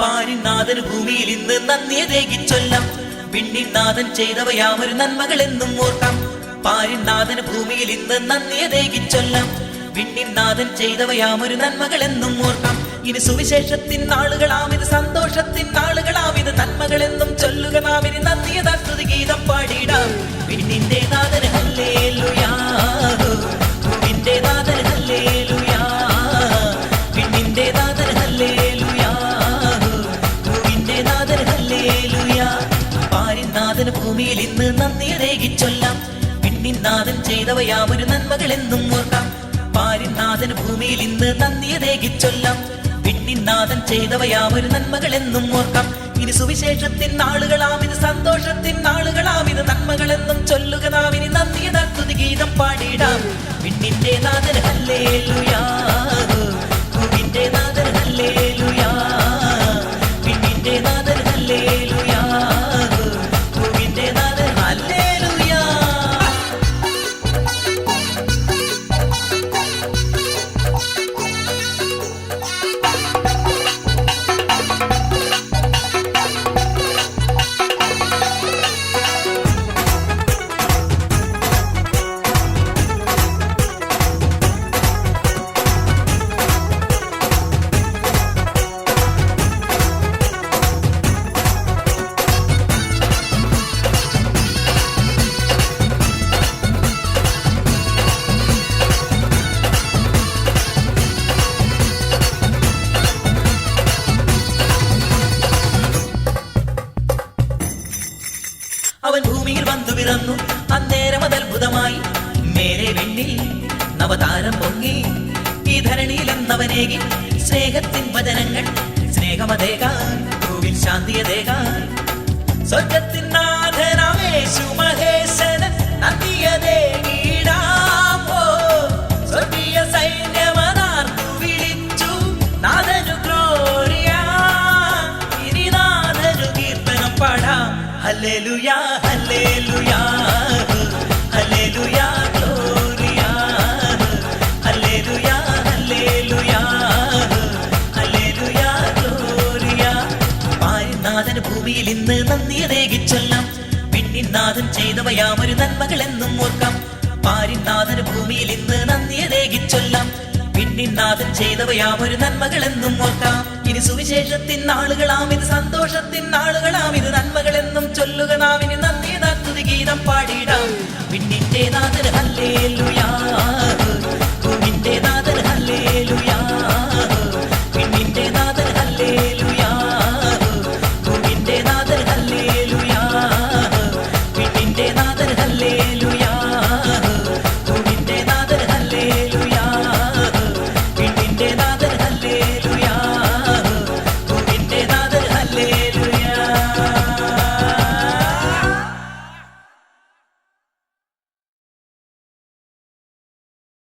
പാരിനാഥന് ഭൂമിയിൽ ഇന്ന് നന്ദിയതേകി ചൊല്ലാം പിന്നിനാഥൻ ചെയ്തവയാമൊരു നന്മകൾ എന്നും ഓർക്കാം. പാരിനാഥൻ ഭൂമിയിൽ ഇന്ന് നന്ദിയതേകി ചൊല്ലാം പിന്നിനാഥൻ ചെയ്തവയാമൊരു നന്മകൾ എന്നും ഓർക്കാം. ഇനി സുവിശേഷത്തിൻ നാളുകളാം ഇത് സന്തോഷത്തിൻ നാളുകളാം ഇത് നന്മകൾ എന്നും ചൊല്ലുക നാം. ഇനി നന്ദിയതാ സ്തുതി ഗീതം പാടിയിടാം. പിന്നിന്റെ നാഥന് പാരിനാഥന് ഭൂമിയിൽ ഇന്ന് നന്ദി രേഖിച്ചൊല്ലാം. പിന്നിനാഥൻ ചെയ്തവയാം ഒരു നന്മകൾ എന്നും ഓർക്കാം. പാരിനാഥന് ഭൂമിയിൽ ഇന്ന് നന്ദി രേഖിച്ചൊല്ലാം. പിന്നിനാഥൻ ചെയ്തവയാം ഒരു നന്മകൾ എന്നും ഓർക്കാം. ഇനി സുവിശേഷത്തിൻ നാളുകളാം ഇത് സന്തോഷത്തിൻ നാളുകളാം ഇത് നന്മകൾ എന്നും ചൊല്ലുക നാം. ഇനി നന്ദിയതാ ഗീതം പാടിയിടാം പിന്നിന്റെ നാഥൻ അല്ലേ ഭൂമിന്റെ അവൻ ഭൂമിയിൽ വന്നു പിറന്നു. അന്നേരം അത് അത്ഭുതമായി. മേലെ വെണ്ണിൽ നവതാരം പൊങ്ങി. ഈ ധരണിയിൽ എന്നവനേകി സ്നേഹത്തിൻ വചനങ്ങൾ സ്നേഹമതേകാൻ ഭൂവിൽ ശാന്തിയതേകാൻ. സ്വർഗത്തിൻ നാഥനാമേശു മഹേശന് നന്ദിയതേകിടാമോ ഹല്ലേലൂയാ ഹല്ലേലൂയാ ഹല്ലേലൂയാ ഹല്ലേലൂയാ ഹല്ലേലൂയാ ഹല്ലേലൂയാ ഭൂമിയിൽ ഇന്ന് നന്ദിയതേകി ചൊല്ലാം പിന്നിനാഥൻ ചെയ്തവയാം ഒരു നന്മകൾ എന്നും ഓർക്കാം. പാരിനാഥന് ഭൂമിയിൽ ഇന്ന് നന്ദിയതേകി ചൊല്ലാം പിന്നിനാഥൻ ചെയ്തവയാം ഒരു നന്മകൾ എന്നും ഓർക്കാം. ഇത് സുവിശേഷത്തിൻ നാളുകളാം ഇത് സന്തോഷത്തിൻ നാളുകളാം ഇത് നന്മകളെന്നും ചൊല്ലുക നാം. ഇനി നന്ദിതാ ഗീതം പാടിയിടാം പിന്നിന്റെ നാഥന